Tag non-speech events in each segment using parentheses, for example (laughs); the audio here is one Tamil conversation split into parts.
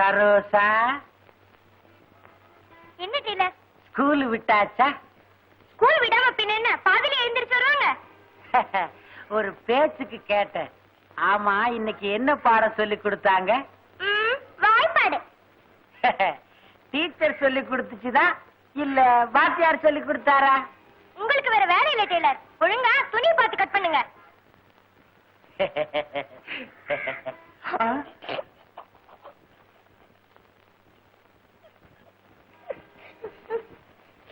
சரோசா? என்ன டீலர்? ஸ்கூல் விட்டாச்சா? ஸ்கூல் விடாம பின்ன என்ன? பாதியில எழுந்திரிச்சு வருவாங்க. (laughs) ஒரு பேச்சுக்கு கேட்டேன். ஆமா இன்னைக்கு என்ன பாடம் சொல்லி கொடுத்தாங்க? வாய்ப்பாடு. (laughs) டீச்சர் சொல்லி கொடுத்துச்சுதா? இல்ல வாத்தியார் சொல்லி கொடுத்தாரா? உங்களுக்கு வேற வேலை இல்ல டீலர். ஒழுங்கா துணி பார்த்து கட் பண்ணுங்க. (laughs)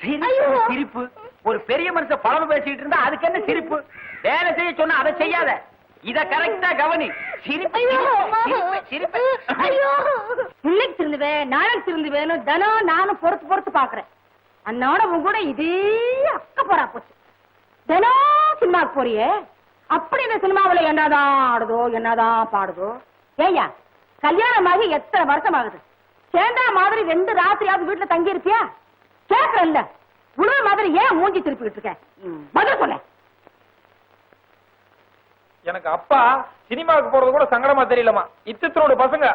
சிரிப்பு, ஒரு பெரிய மனுஷன் பழம் பேசிட்டு இருந்தா அதுக்கு என்ன சிரிப்பு? வேலை செய்ய சொன்னா அதை செய்யாத. இத கரெக்டா கவனி. சிரிப்பு சிரிப்பு. இன்னைக்கு திருந்துவேன் நாளைக்கு திருந்துவேன்னு தினம் நானும் பொறுத்து பொறுத்து பாக்குறேன் அன்னோட உன் கூட இதே அக்க போறா போச்சு. தினம் சினிமாவுக்கு போறியே? அப்படி இந்த சினிமாவுல என்னதான் ஆடுதோ என்னதான் பாடுதோ? ஏய்யா கல்யாணமாகி எத்தனை வருஷம் ஆகுது சேர்ந்தா மாதிரி ரெண்டு ராத்திரியாவது வீட்டுல தங்கி இருப்பியா கேக்குறல்ல உழுவ மாதிரி ஏன் மூஞ்சி திருப்பிக்கிட்டு இருக்க? பதில் சொல்ல. எனக்கு அப்பா சினிமாவுக்கு போறது கூட சங்கடமா தெரியலமா இத்தனோட பசங்க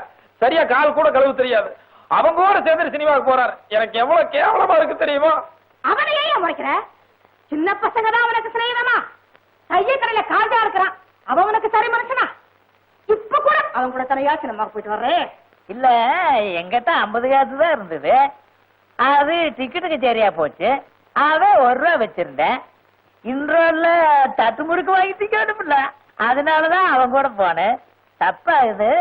சரியா கால் கூட கழுவு தெரியாது. அவங்க கூட சேர்ந்து சினிமாவுக்கு போறாரு. எனக்கு எவ்வளவு கேவலமா இருக்கு தெரியுமா? அவனை ஏன் முறைக்கிற சின்ன பசங்க தான் அவனுக்கு சிநேகிதமா கைய கடையில காஞ்சா இருக்கிறான் அவன் உனக்கு சரி மனுஷனா? இப்ப கூட அவன் கூட தனியா சினிமாவுக்கு போயிட்டு வர்றேன் இல்ல எங்கிட்ட ஐம்பது காசு தான் இருந்தது. அது டிக்கெட்டுக்கு சரியா போச்சு. அவன் ஒரு ரூபா வச்சிருந்தேன். இன்றோல்ல தட்டு முறுக்கு வாங்கி திக்க அனுப்பல அதனாலதான் அவன் கூட போனேன். தப்பா இது.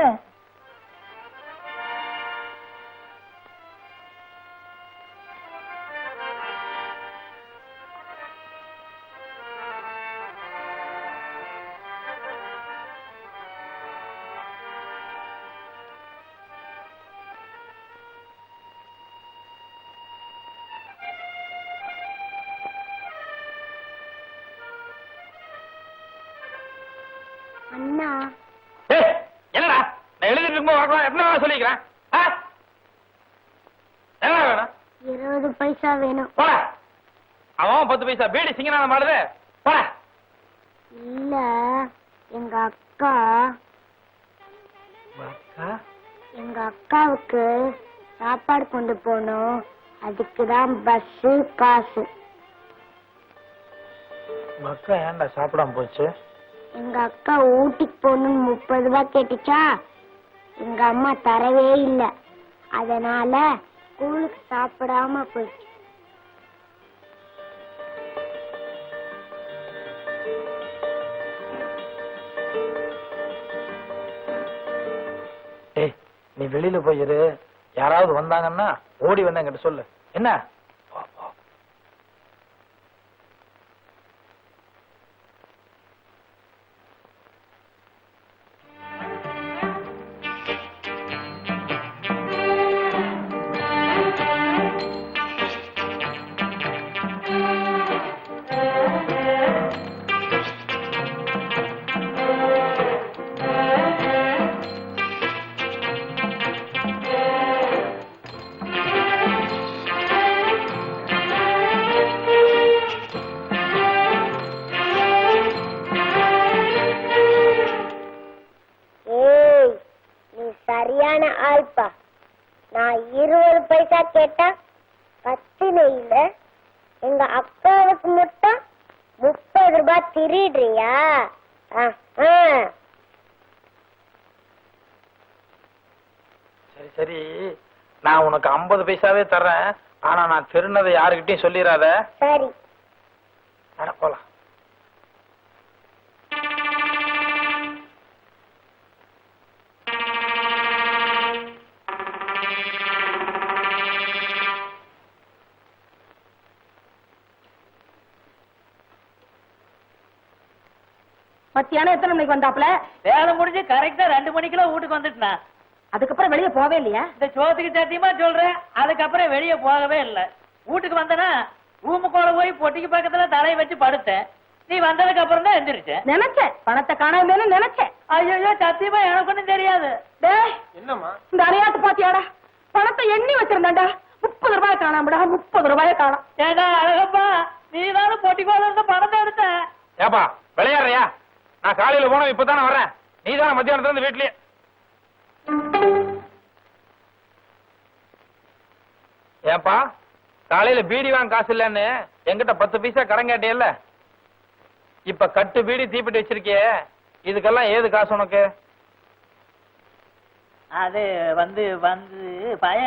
அண்ணா. என்னடா? நான் எழுதிட்டு இருக்கும்போது என்ன வேணா சொல்லிக்கிறேன்? என்ன வேணும்? இருபது பைசா வேணும். போட. அவன் பத்து பைசா பீடி சிங்கனான மாடுது. போட. இல்ல எங்க அக்கா. எங்க அக்காவுக்கு சாப்பாடு கொண்டு போகணும். அதுக்கு தான் பஸ் காசு. மக்கா ஏன்டா சாப்பிடாம போச்சு? எங்க அக்கா ஊட்டிக்கு போகணும்னு முப்பது ரூபாய் கேட்டுச்சா? எங்க அம்மா தரவே இல்ல. அதனால ஸ்கூலுக்கு சாப்பிடாம போயிடுச்சு. நீ வெளியில போயிரு யாராவது வந்தாங்கன்னா ஓடி வந்து என்கிட்ட சொல்லு. என்ன? கேட்டா பத்து இல்ல எங்க அக்காவுக்கு மட்டும் முப்பது ரூபாய் திருடுறியா. சரி சரி. நான் உனக்கு ஐம்பது பைசாவே தர்றேன். ஆனா நான் திருநதை யாருக்கிட்டையும் சொல்லிடாத சரி. போலாம். மத்தியானம் எத்தனை மணிக்கு வந்தாப்ல வேலை முடிஞ்சு கரெக்டா ரெண்டு மணிக்கெல்லாம் வீட்டுக்கு வந்துட்டேன். அதுக்கப்புறம் வெளியே போவே இல்லையா? இந்த சோத்துக்கு சத்தியமா சொல்றேன். அதுக்கப்புறம் வெளியே போகவே இல்லை. வீட்டுக்கு வந்தனா ரூமுக்குள்ள போய் பொட்டிக்கு பக்கத்துல தலையை வச்சு படுத்தேன். நீ வந்ததுக்கு அப்புறம் தான் எந்திரிச்சேன். நினைச்சேன். பணத்தை காணாமேனு நினைச்சேன். ஐயோ சத்தியமா எனக்கு ஒண்ணும் தெரியாது. டேய் என்னம்மா? இந்த அரையாத்து பாத்தியாடா பணத்தை எண்ணி வச்சிருந்தேன்டா. முப்பது ரூபாய் காணாமடா. முப்பது ரூபாய காணோம். ஏடா அழகப்பா நீ தானே பொட்டிக்கோல இருந்த பணத்தை எடுத்த ஏப்பா விளையாடுறியா? நான் காலையில போனோம் இப்பதானே வரேன் நீ தானே மத்தியானத்துல இருந்து வீட்லயே. ஏன்பா காலையில பீடி வாங்க காசு இல்லன்னு என்கிட்ட பத்து பைசா கடன் கேட்டியல்ல? இப்ப கட்டு பீடி தீப்பெட்டி வச்சிருக்கியே இதுக்கெல்லாம் ஏது காசு உனக்கு? அது வந்து வந்து பழைய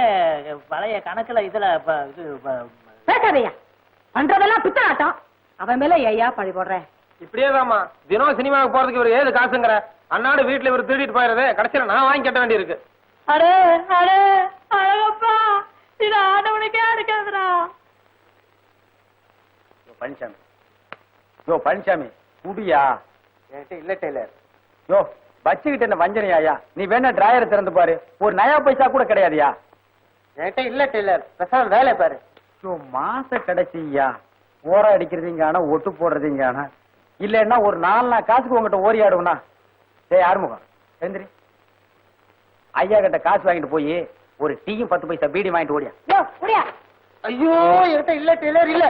பழைய கணக்குல இதுல ப- இது ப- பேசாதையா பண்றதெல்லாம் பித்தலாட்டம் அவன் மேல ஐயா பழி போடுறேன் இப்படியேதாம்மா. தினம் சினிமாவுக்கு போறதுக்கு இவர் ஏது காசுங்கிற? அன்னாடு வீட்டுல இவர் திருடிட்டு போயிடுறது கடைசியில நான் வாங்கி கட்ட வேண்டியிருக்கு. அடே அடே அழகப்பா இது ஆண்டவனுக்கே இருக்காதுடா பழனிசாமி யோ பழனிசாமி குடியா? என்கிட்ட இல்ல டெய்லர். யோ வச்சுக்கிட்டு என்ன வஞ்சனையாயா? நீ வேணா டிராயரை திறந்து பாரு. ஒரு நயா பைசா கூட கிடையாதுயா? என்கிட்ட இல்ல டெய்லர். பெசாம வேலை பாரு. யோ மாச கடைசியா? ஓர அடிக்கிறதுங்க ஆனா ஒட்டு போடுறதுங்க ஆனா? இல்லன்னா ஒரு நாலு நாள் காசுக்கு உங்ககிட்ட ஓரி ஆடுவனா டேய் ஆறுமுகம் எழுந்திரி. ஐயா கிட்ட காசு வாங்கிட்டு போய் ஒரு டீயும் பத்து பைசா பீடி வாங்கிட்டு ஓடியா. ஐயோ என்கிட்ட இல்ல டெய்லர் இல்ல.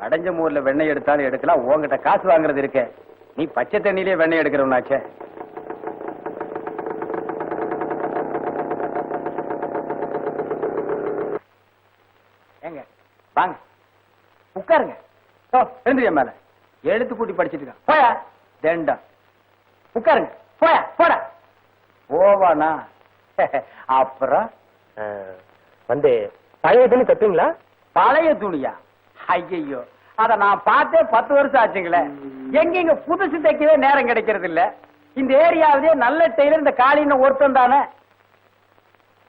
கடைஞ்ச மூர்ல வெண்ணெய் எடுத்தாலும் எடுக்கலாம் உன்கிட்ட காசு வாங்குறது இருக்க. நீ பச்சை தண்ணியிலே வெண்ணெய் எடுக்கிறவனாச்சே. ஏங்க வாங்க. உட்காருங்க. எழுந்திரியா மேல. எழுத்து கூட்டி படிச்சிட்டு இருக்கான் போயா? தேண்டா உட்காருங்க. போயா? போடா. போவானா? (laughs) அப்புறம்? வந்து பழைய துணி தைப்பீங்களா? பழைய துணியா? ஐயையோ. அத நான் பார்த்தே பத்து வருஷம் ஆச்சுங்களே. எங்கெங்க புதுசு தைக்கவே நேரம் கிடைக்கிறது இல்ல இந்த ஏரியாவிலே நல்ல டெய்லர் இந்த காலின்னு ஒருத்தன் தானே.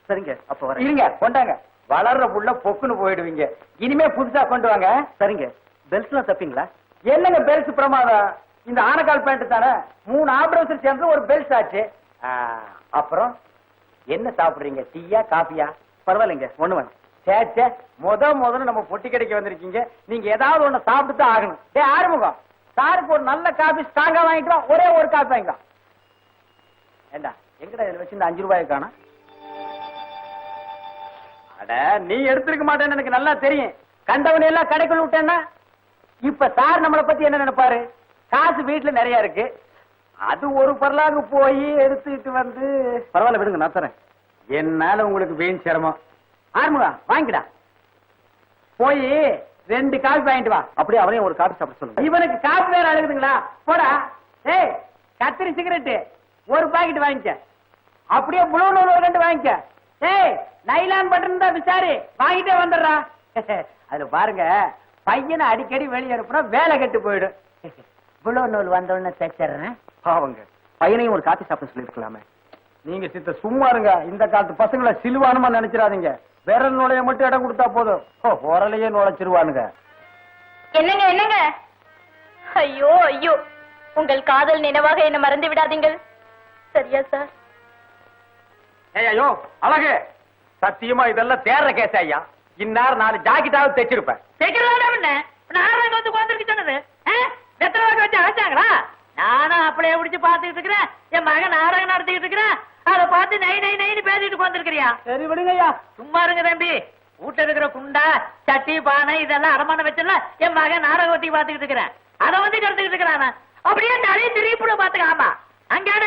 சரிங்க அப்ப இருங்க கொண்டாங்க. வளர்ற புள்ள பொக்குன்னு போயிடுவீங்க. இனிமே புதுசா கொண்டு வாங்க. சரிங்க. பெல்ட்லாம் தப்பிங்களா? என்னங்க பெல்ட் பிரமாதம்? இந்த ஆனக்கால் பேண்ட் தானே? மூணு ஆபரேஷன் சேர்ந்து ஒரு பெல்ட் ஆச்சு. அப்புறம் என்ன சாப்பிடுறீங்க? டீயா காஃபியா? பரவாயில்லைங்க ஒண்ணு வேணும். சே முத முதல்ல நம்ம பொட்டி கடைக்கு வந்திருக்கீங்க. நீங்க ஏதாவது ஒண்ணு சாப்பிட்டு தான் ஆகணும். டே ஆறுமுகம். சாருக்கு ஒரு நல்ல காபி ஸ்ட்ராங்கா வாங்கிக்கலாம். ஒரே ஒரு காபி வாங்கிக்கலாம். ஏண்டா எங்கடா இதுல வச்சு இந்த அஞ்சு ரூபாய் காணும்? அட நீ எடுத்திருக்க மாட்டேன்னு எனக்கு நல்லா தெரியும். கண்டவனை எல்லாம் கடைக்குள்ள விட்டேன்னா இப்ப சார் நம்மளை பத்தி என்ன நினைப்பாரு? காசு வீட்டுல நிறைய இருக்கு. அது ஒரு பரலாக போய் எடுத்துக்கிட்டு வந்து பரவாயில்ல விடுங்க நான் தரேன். என்னால உங்களுக்கு வீண் சிரமம். ஆறுமுகா வாங்கிடா போய் ரெண்டு காபி வாங்கிட்டு வா. அப்படியே அவனையும் ஒரு காபி சாப்பிட சொல்லுங்க இவனுக்கு காபி வேற அழுகுதுங்களா? போடா. ஏய் கத்திரி சிகரெட் ஒரு பாக்கெட் வாங்கிக்க. அப்படியே புளூ நூல் ஒரு ரெண்டு வாங்கிக்க. ஏய் நைலான் பட்டன் தான் விசாரி. வாங்கிட்டே வந்துடுறா. (laughs) அதுல பாருங்க பையனை அடிக்கடி வெளியே அனுப்புனா வேலை கெட்டு போயிடும். புளூ நூல் வந்தோடனே தைச்சிடுறேன் பாவங்க. பையனையும் ஒரு காபி சாப்பிட சொல்லிருக்கலாமே நீங்க சித்த சும்மா இருங்க. இந்த காலத்து பசங்களை சிலுவானுமா நினைச்சிடாதீங்க. விரல் நுழைய மட்டும் இடம் கொடுத்தா போதும். உரலையே நுழைச்சிருவானுங்க. என்னங்க என்னங்க? ஐயோ ஐயோ. உங்கள் காதல் நினைவாக என்ன மறந்து விடாதீங்கள். சரியா சார்? ஏய் ஐயோ அழகு. சத்தியமா இதெல்லாம் தேர்ற கேஸ் ஐயா. இந்நேரம் நாலு ஜாக்கெட்டாவது தைச்சிருப்பேன். தைக்கிறதா என்ன? அங்க வந்து குழந்தைக்கு சொன்னது. எத்தனை வாக்கு வச்சு அழைச்சாங்களா நானும் அப்படியே பிடிச்சு பாத்துக்கிட்டு இருக்கிறேன். என் மகன் நாடகம் நடத்திக்கிட்டு இருக்கிறேன். அதை பார்த்து நை நை நைன்னு பேசிட்டு உட்காந்துருக்கிறியா சரி விடுங்க ஐயா சும்மா இருங்க தம்பி. வீட்டுல இருக்கிற குண்டா சட்டி பானை இதெல்லாம் அடமான வச்சல என் மகன் நாடகம் ஒத்தி பாத்துக்கிட்டு இருக்கிறேன். அதை வந்து கருத்துக்கிட்டு இருக்கிறான் அப்படியே தலையை திருப்பி பாத்துக்க ஆமா. அங்காட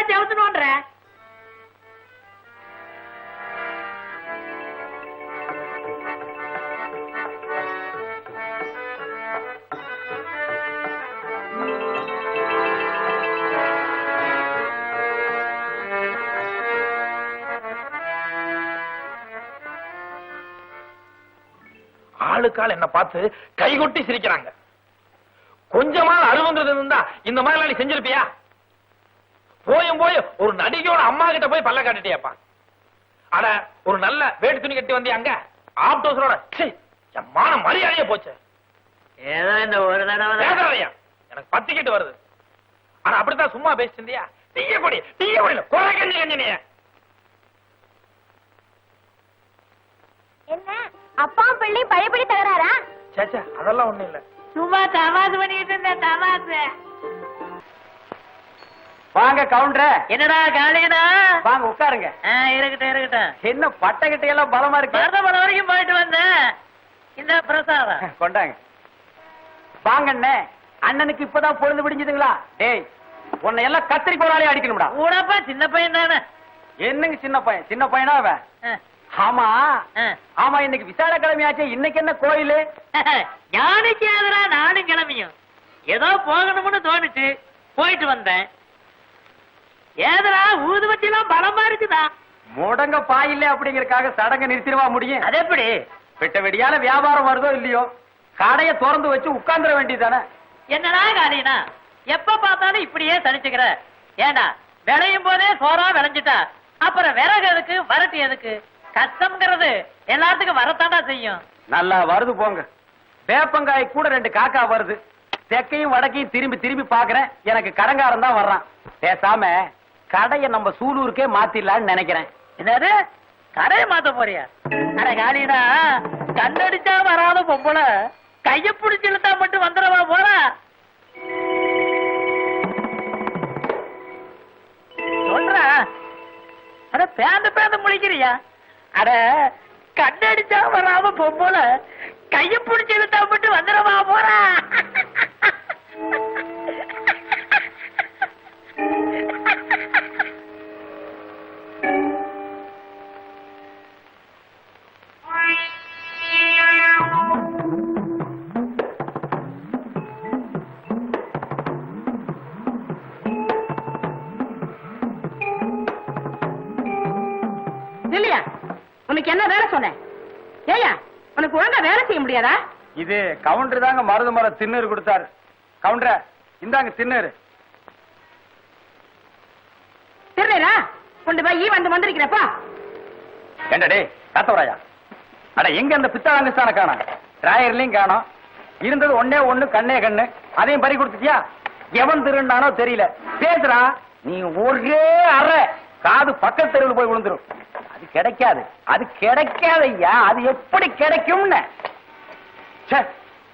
ஆளுக்கால் என்ன பார்த்து கைகொட்டி சிரிக்கிறாங்க. கொஞ்சமா அருவங்கிறது இருந்தா இந்த மாதிரி நீ செஞ்சிருப்பியா? போயும் போய் ஒரு நடிகையோட அம்மா கிட்ட போய் பல்ல காட்டிட்டியாப்பா. அட ஒரு நல்ல வேட்டு துணி கட்டி வந்தியா அங்க ஆப்டோஸரோட மான மரியாதையே போச்சு. ஏதோ இந்த ஒரு தடவை தான். பேசுறாதையா எனக்கு பத்திக்கிட்டு வருது. ஆனா அப்படித்தான் சும்மா பேசிட்டு இருந்தியா? டீய கொடி குறை கஞ்சி கஞ்சினிய. என்ன? அப்பா பிள்ளை பழையபடி தகராறா? சேச்சா அதெல்லாம் ஒண்ணும் இல்ல. சும்மா தமாசு பண்ணிட்டு இருந்தேன் தமாசு. வாங்க கவுண்டர. என்னடா காளியனா வாங்க உட்காருங்க. ஆ, இருக்கட்டும் இருக்கட்டும். என்ன பட்டகிட்ட எல்லாம் பலமா இருக்கு? மருதமலை வரைக்கும் போயிட்டு வந்தேன். இந்த பிரசாதம். (laughs) கொண்டாங்க. வாங்க அண்ணே அண்ணனுக்கு இப்பதான் பொழுது விடிஞ்சதுங்களா? டேய் உன்னை எல்லாம் கத்திரி கோலாலே அடிக்கணும்டா. கூடப்பா சின்ன பையன் தானே. என்னங்க சின்ன பையன்? சின்ன பையனா அவன்? ஆமா. ஆமா இன்னைக்கு விசால கிழமையாச்சே இன்னைக்கு என்ன கோயிலு? (laughs) ஞானிக்கு எதிரா நானும் கிளம்பியும். ஏதோ போகணும்னு தோணுச்சு. போயிட்டு வந்தேன். ஏதரா ஊதுபத்தி எல்லாம் பலமா இருக்குதா முடங்க பாயில்ல அப்படிங்கறக்காக சடங்க நிறுத்திடுவா முடியும் அது எப்படி? வெட்ட வெடியால வியாபாரம் வருதோ இல்லையோ? கடைய திறந்து வச்சு உட்கார்ந்துட வேண்டியதானே என்னடா காலினா எப்ப பார்த்தாலும் இப்படியே தனிச்சுக்கிற ஏண்டா விளையும் போதே சோறா விளைஞ்சிட்டா. அப்புறம் விறகு எதுக்கு? வரட்டு எதுக்கு? கஷ்டம்ங்கிறது எல்லாத்துக்கும் வரத்தாண்டா செய்யும். நல்லா வருது போங்க. வேப்பங்காய் கூட ரெண்டு காக்கா வருது. தெக்கையும் வடக்கையும் திரும்பி திரும்பி பாக்குறேன் எனக்கு கடங்காரன் தான் வர்றான். பேசாம கடைய நம்ம சூலூருக்கே மாத்திடலாம்னு நினைக்கிறேன். என்னது? கடையை மாத்த போறியா? அட காலினா கண்ணடிச்சா வராத பொம்பளை. கைய பிடிச்சு இழுத்தா மட்டும் வந்துடவா போறா சொல்றா. அட பேந்த பேந்த முழிக்கிறியா? அட கண்ணடிச்சா வராம பொம்பளை கைய பிடிச்சு மட்டும் வந்துடவா போறா? உனக்கு என்ன வேலை சொன்னேன்? ஏயா உனக்கு ஒழுங்கா வேலை செய்ய முடியாதா? இது கவுண்டர் தாங்க மருது மரம் திண்ணூறு கொடுத்தாரு. கவுண்டர இந்தாங்க திண்ணூறு திருநீரா கொண்டு போய் வந்து வந்திருக்கிறப்பா ஏண்டா டேய் காத்தவராயா? அட எங்க அந்த பித்தாளங்கஸ்தான காணோம் டிராயர்லயும் காணோம். இருந்தது ஒண்ணே ஒண்ணு கண்ணே கண்ணு. அதையும் பறி கொடுத்துட்டியா? எவன் திருநானோ தெரியல. பேசுறா நீ ஒரே அறை. காது பக்கத்து தெருவில் போய் விழுந்துரும். அது கிடைக்காது. அது கிடைக்காது ஐயா அது எப்படி கிடைக்கும்னு.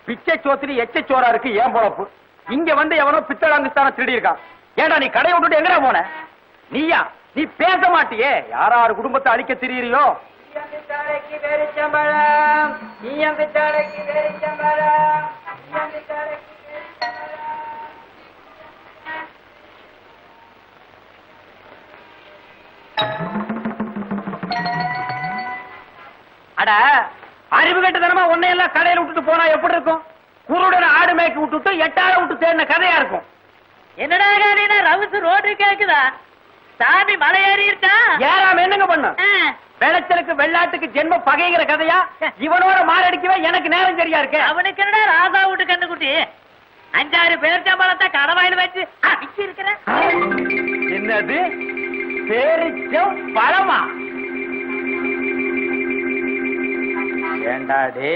பிச்சை சோத்திரி எச்ச சோறா இருக்கு ஏன் பொழப்பு இங்க வந்து எவனோ பித்தளாங்குஸ்தான திருடி இருக்கான் ஏண்டா நீ கடையை விட்டுட்டு எங்கடா போன? நீயா? நீ பேச மாட்டியே. யாராரு குடும்பத்தை அழிக்க திரியிறியோ? அட அறிவு கட்டுத்தனமா உன்னையெல்லாம் கடையில விட்டுட்டு போனா எப்படி இருக்கும்? குருடன் ஆடு மேய்க்கு விட்டுட்டு எட்டார விட்டு தேடின கதையா இருக்கும். என்னடா காலினா ரவுசு ரோடு கேக்குதா? சாமி மலை ஏறி இருக்கா? ஏறாம என்னங்க பண்ண. வெளச்சலுக்கு வெள்ளாட்டுக்கு ஜென்ம பகைங்கிற கதையா? இவனோட மாரடிக்கவே எனக்கு நேரம் சரியா இருக்கு. அவனுக்கு என்னடா ராசா விட்டு கண்ணுக்குட்டி? அஞ்சாறு பேர் சம்பளத்தை கடவாயில் வச்சு அடிச்சு இருக்கிற என்னது? பேரிச்சம் பழமா? ஏண்டாடே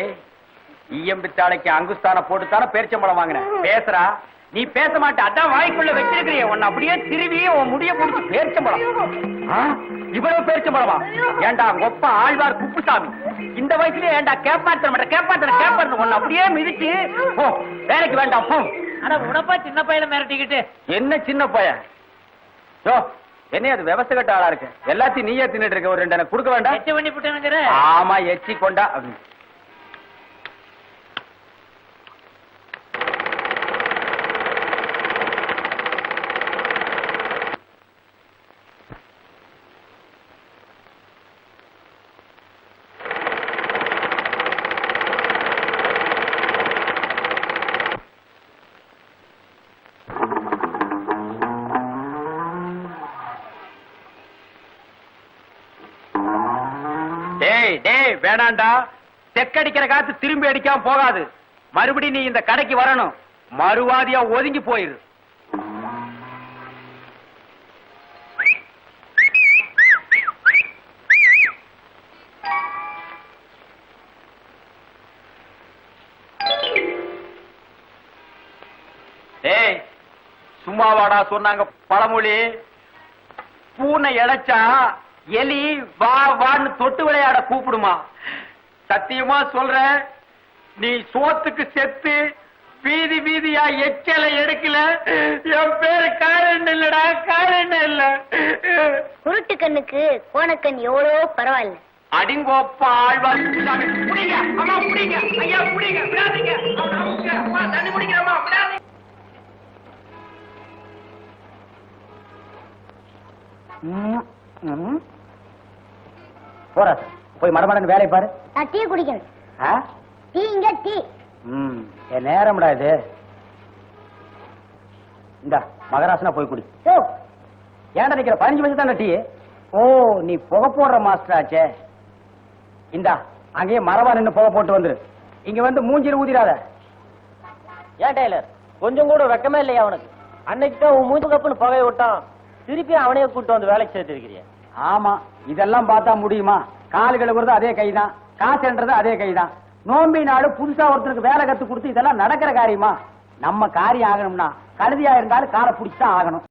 ஈயம்பித்தாளைக்கு அங்குஸ்தான போட்டுத்தானே பேரிச்சம்பழம் வாங்கினேன். பேசுறா. நீ பேச மாட்ட. அதான் வாய்க்குள்ள வச்சிருக்கிறிய. உன்னை அப்படியே திருவி உன் முடிய முடிச்சு பேரிச்சம்பழம். ஆ? இவ்வளவு பேரிச்சம்பழமா? ஏண்டா கொப்ப ஆழ்வார் குப்புசாமி? இந்த வயசுலயே ஏண்டா கேப்பாத்தன மாட்ட கேப்பாத்தன கேப்பாத்தன உன்னை அப்படியே மிதிச்சு போ வேலைக்கு வேண்டாம் போ. ஆனா உனப்பா சின்ன பையனை மிரட்டிக்கிட்டு. என்ன சின்ன பையன்? யோ என்ன அது விவசாய கட்ட ஆளா இருக்கு? எல்லாத்தையும் நீயே தின்னுட்டு இருக்க. ஒரு ரெண்டு எனக்கு கொடுக்க வேண்டாம்? எச்சு பண்ணி விட்டுனுங்கிற ஆமா எச்சி கொண்டா வேணாண்டா தெக்கடிக்கிற காத்து திரும்பி அடிக்காம போகாது. மறுபடியும் நீ இந்த கடைக்கு வரணும். மறுவாதியா ஒதுங்கி போயிரு. டேய் சும்மாவாடா சொன்னாங்க பழமொழி. பூனை இழைச்சா எலி வா வான்னு தொட்டு விளையாட கூப்பிடுமா? சத்தியமா சொல்றேன்? நீ சோத்துக்கு செத்து வீதி வீதியா எச்சலை எடுக்கல. என் பேரு காரணம் இல்லடா காரணம் இல்ல. குருட்டு கண்ணுக்கு கோணக்கண் எவ்வளோ பரவாயில்ல. அடிங்கோப்பா ஆழ்வார். புடிங்க, அம்மா புடிங்க, ஐயா புடிங்க, விடாதீங்க. அம்மா, தண்ணி குடிக்கிறேம்மா, விடாதீங்க. போறா சார் போய் மடமடன்னு வேலையை பாரு. நான் டீ குடிக்கணும். ஆ? டீ இங்க டீ. ம் என் நேரம்டா இது. இந்த மகராசனா போய் குடி. யோ ஏன்டா நிக்கிற? பதினஞ்சு வயசு தானே டீ. ஓ நீ புகை போடுற மாஸ்டர் ஆச்சே. இந்தா அங்கேயே மரபா நின்னு புகை போட்டு வந்துரு. இங்க வந்து மூஞ்சில ஊதிராத ஏன் டெய்லர்? கொஞ்சம் கூட வெக்கமே இல்லையா அவனுக்கு அன்னைக்கு தான் உன் மூஞ்சு கப்புன்னு புகைய விட்டான். திருப்பி அவனையே கூட்டு வந்து வேலைக்கு சேர்த்திருக்கிறிய. ஆமா இதெல்லாம் பார்த்தா முடியுமா? கால் கழுவுறது அதே கைதான். காசுன்றது அதே கைதான். நோம்பி நாடு புதுசா ஒருத்தருக்கு வேலை கத்து கொடுத்து இதெல்லாம் நடக்கிற காரியமா? நம்ம காரியம் ஆகணும்னா கழுதியா இருந்தாலும் காலை பிடிச்சா தான் ஆகணும்.